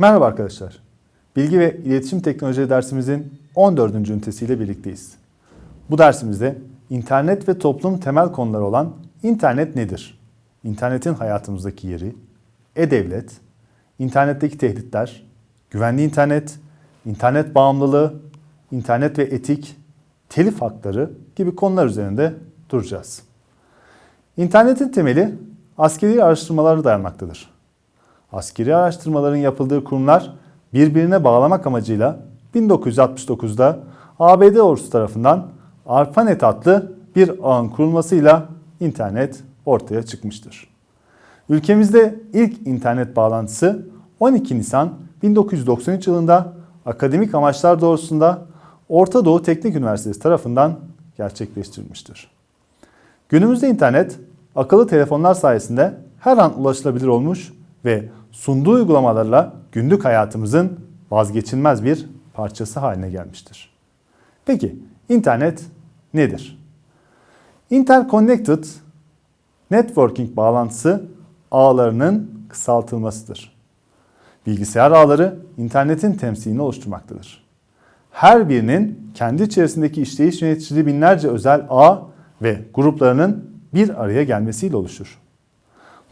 Merhaba arkadaşlar. Bilgi ve İletişim Teknolojileri dersimizin 14. ünitesiyle birlikteyiz. Bu dersimizde internet ve toplum temel konuları olan internet nedir? İnternetin hayatımızdaki yeri, e-devlet, internetteki tehditler, güvenli internet, internet bağımlılığı, internet ve etik, telif hakları gibi konular üzerinde duracağız. İnternetin temeli askeri araştırmalara dayanmaktadır. Askeri araştırmaların yapıldığı kurumlar birbirine bağlamak amacıyla 1969'da ABD ordusu tarafından ARPANET adlı bir ağın kurulmasıyla internet ortaya çıkmıştır. Ülkemizde ilk internet bağlantısı 12 Nisan 1993 yılında akademik amaçlar doğrultusunda Orta Doğu Teknik Üniversitesi tarafından gerçekleştirilmiştir. Günümüzde internet akıllı telefonlar sayesinde her an ulaşılabilir olmuş ve sunduğu uygulamalarla günlük hayatımızın vazgeçilmez bir parçası haline gelmiştir. Peki internet nedir? Interconnected Networking bağlantısı ağlarının kısaltılmasıdır. Bilgisayar ağları internetin temsilini oluşturmaktadır. Her birinin kendi içerisindeki işleyiş yöneticiliği binlerce özel ağ ve gruplarının bir araya gelmesiyle oluşur.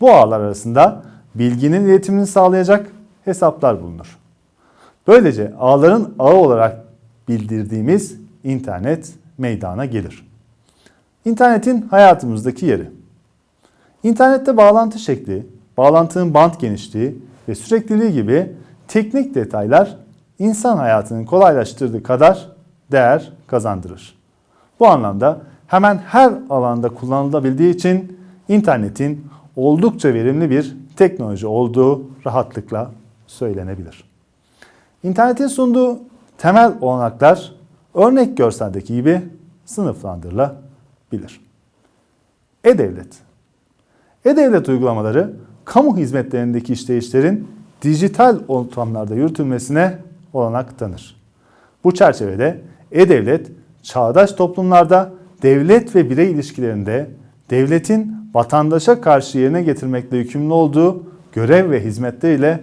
Bu ağlar arasında bilginin iletimini sağlayacak hesaplar bulunur. Böylece ağların ağı olarak bildirdiğimiz internet meydana gelir. İnternetin hayatımızdaki yeri. İnternette bağlantı şekli, bağlantının bant genişliği ve sürekliliği gibi teknik detaylar insan hayatını kolaylaştırdığı kadar değer kazandırır. Bu anlamda hemen her alanda kullanılabildiği için internetin oldukça verimli bir teknoloji olduğu rahatlıkla söylenebilir. İnternetin sunduğu temel olanaklar örnek görseldeki gibi sınıflandırılabilir. E-Devlet E-Devlet uygulamaları kamu hizmetlerindeki işleyişlerin dijital ortamlarda yürütülmesine olanak tanır. Bu çerçevede E-Devlet çağdaş toplumlarda devlet ve birey ilişkilerinde devletin vatandaşa karşı yerine getirmekle yükümlü olduğu görev ve hizmetleriyle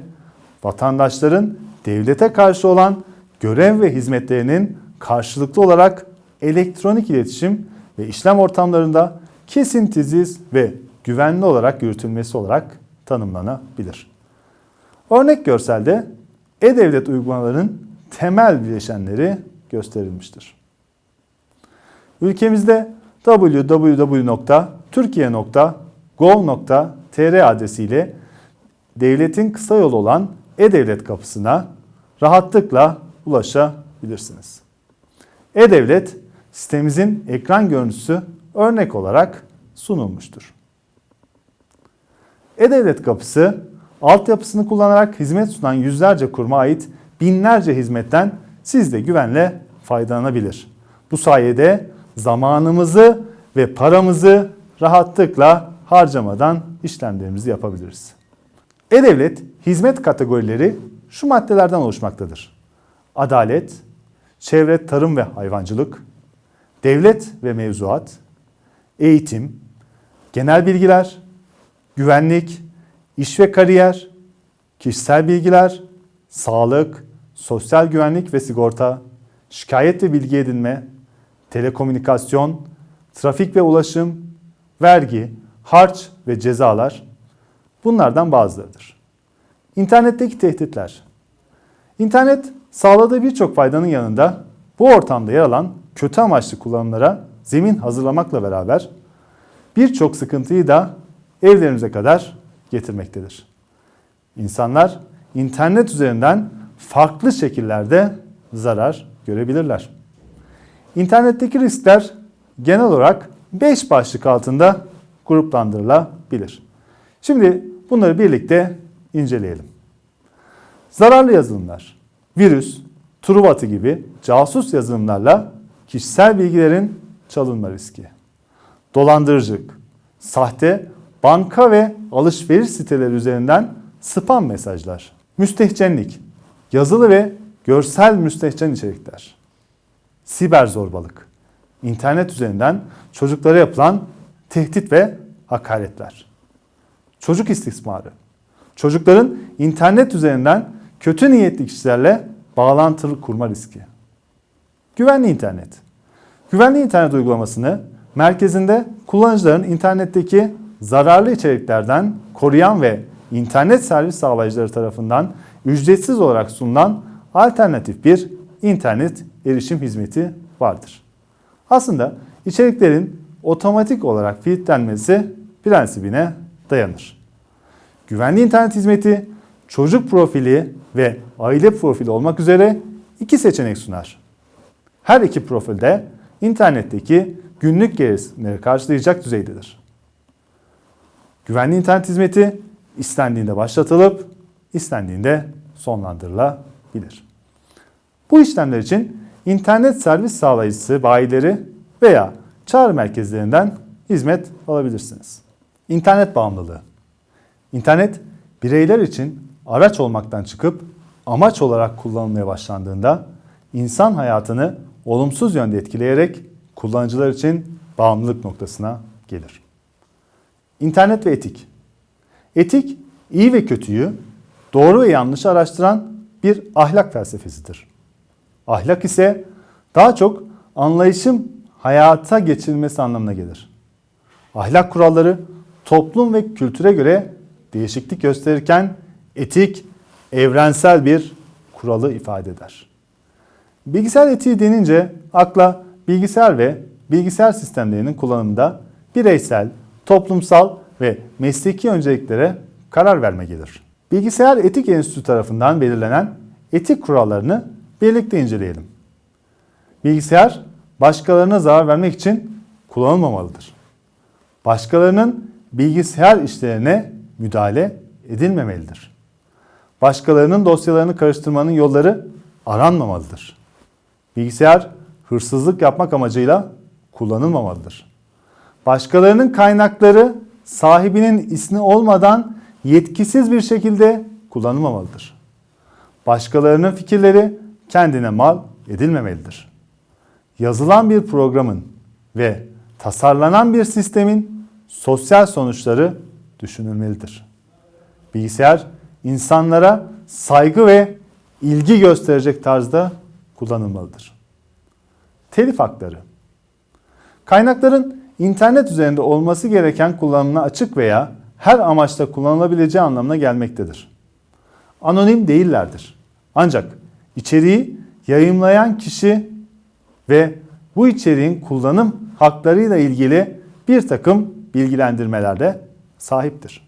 vatandaşların devlete karşı olan görev ve hizmetlerinin karşılıklı olarak elektronik iletişim ve işlem ortamlarında kesintisiz ve güvenli olarak yürütülmesi olarak tanımlanabilir. Örnek görselde e-devlet uygulamalarının temel bileşenleri gösterilmiştir. Ülkemizde www.türkiye.gov.tr adresiyle devletin kısa yolu olan e-devlet kapısına rahatlıkla ulaşabilirsiniz. E-devlet sitemizin ekran görüntüsü örnek olarak sunulmuştur. E-devlet kapısı altyapısını kullanarak hizmet sunan yüzlerce kuruma ait binlerce hizmetten siz de güvenle faydalanabilir. Bu sayede zamanımızı ve paramızı rahatlıkla harcamadan işlemlerimizi yapabiliriz. E-Devlet hizmet kategorileri şu maddelerden oluşmaktadır. Adalet, çevre, tarım ve hayvancılık, devlet ve mevzuat, eğitim, genel bilgiler, güvenlik, iş ve kariyer, kişisel bilgiler, sağlık, sosyal güvenlik ve sigorta, şikayet ve bilgi edinme, telekomünikasyon, trafik ve ulaşım, vergi, harç ve cezalar bunlardan bazılarıdır. İnternetteki tehditler. İnternet sağladığı birçok faydanın yanında bu ortamda yer alan kötü amaçlı kullanımlara zemin hazırlamakla beraber birçok sıkıntıyı da evlerimize kadar getirmektedir. İnsanlar internet üzerinden farklı şekillerde zarar görebilirler. İnternetteki riskler genel olarak 5 başlık altında gruplandırılabilir. Şimdi bunları birlikte inceleyelim. Zararlı yazılımlar, virüs, truvatı gibi casus yazılımlarla kişisel bilgilerin çalınma riski. Dolandırıcılık, sahte banka ve alışveriş siteleri üzerinden spam mesajlar. Müstehcenlik, yazılı ve görsel müstehcen içerikler. Siber zorbalık, internet üzerinden çocuklara yapılan tehdit ve hakaretler. Çocuk istismarı, çocukların internet üzerinden kötü niyetli kişilerle bağlantı kurma riski. Güvenli internet. Güvenli internet uygulamasını merkezinde kullanıcıların internetteki zararlı içeriklerden koruyan ve internet servis sağlayıcıları tarafından ücretsiz olarak sunulan alternatif bir internet erişim hizmeti vardır. Aslında içeriklerin otomatik olarak filtrelenmesi prensibine dayanır. Güvenli internet hizmeti çocuk profili ve aile profili olmak üzere iki seçenek sunar. Her iki profilde internetteki günlük gereksinimleri karşılayacak düzeydedir. Güvenli internet hizmeti istendiğinde başlatılıp istendiğinde sonlandırılabilir. Bu işlemler için internet servis sağlayıcısı bayileri veya çağrı merkezlerinden hizmet alabilirsiniz. İnternet bağımlılığı. İnternet bireyler için araç olmaktan çıkıp amaç olarak kullanılmaya başlandığında insan hayatını olumsuz yönde etkileyerek kullanıcılar için bağımlılık noktasına gelir. İnternet ve etik. Etik, iyi ve kötüyü, doğru ve yanlışı araştıran bir ahlak felsefesidir. Ahlak ise daha çok anlayışın hayata geçirilmesi anlamına gelir. Ahlak kuralları toplum ve kültüre göre değişiklik gösterirken etik evrensel bir kuralı ifade eder. Bilgisayar etiği denince akla bilgisayar ve bilgisayar sistemlerinin kullanımında bireysel, toplumsal ve mesleki önceliklere karar verme gelir. Bilgisayar Etik Enstitüsü tarafından belirlenen etik kurallarını birlikte inceleyelim. Bilgisayar başkalarına zarar vermek için kullanılmamalıdır. Başkalarının bilgisayar işlerine müdahale edilmemelidir. Başkalarının dosyalarını karıştırmanın yolları aranmamalıdır. Bilgisayar hırsızlık yapmak amacıyla kullanılmamalıdır. Başkalarının kaynakları sahibinin izni olmadan yetkisiz bir şekilde kullanılmamalıdır. Başkalarının fikirleri kendine mal edilmemelidir. Yazılan bir programın ve tasarlanan bir sistemin sosyal sonuçları düşünülmelidir. Bilgisayar insanlara saygı ve ilgi gösterecek tarzda kullanılmalıdır. Telif hakları. Kaynakların internet üzerinde olması gereken kullanımına açık veya her amaçta kullanılabileceği anlamına gelmektedir. Anonim değillerdir. Ancak içeriği yayımlayan kişi ve bu içeriğin kullanım haklarıyla ilgili bir takım bilgilendirmelerde sahiptir.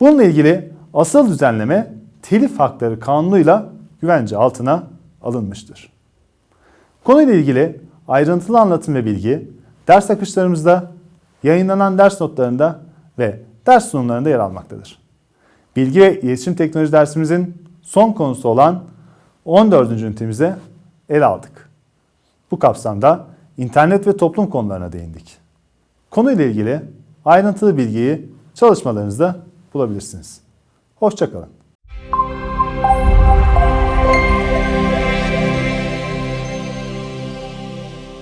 Bununla ilgili asıl düzenleme telif hakları kanunuyla güvence altına alınmıştır. Konuyla ilgili ayrıntılı anlatım ve bilgi ders akışlarımızda, yayınlanan ders notlarında ve ders sunumlarında yer almaktadır. Bilgi ve iletişim teknoloji dersimizin son konusu olan 14. ünitemize ele aldık. Bu kapsamda internet ve toplum konularına değindik. Konuyla ilgili ayrıntılı bilgiyi çalışmalarınızda bulabilirsiniz. Hoşçakalın.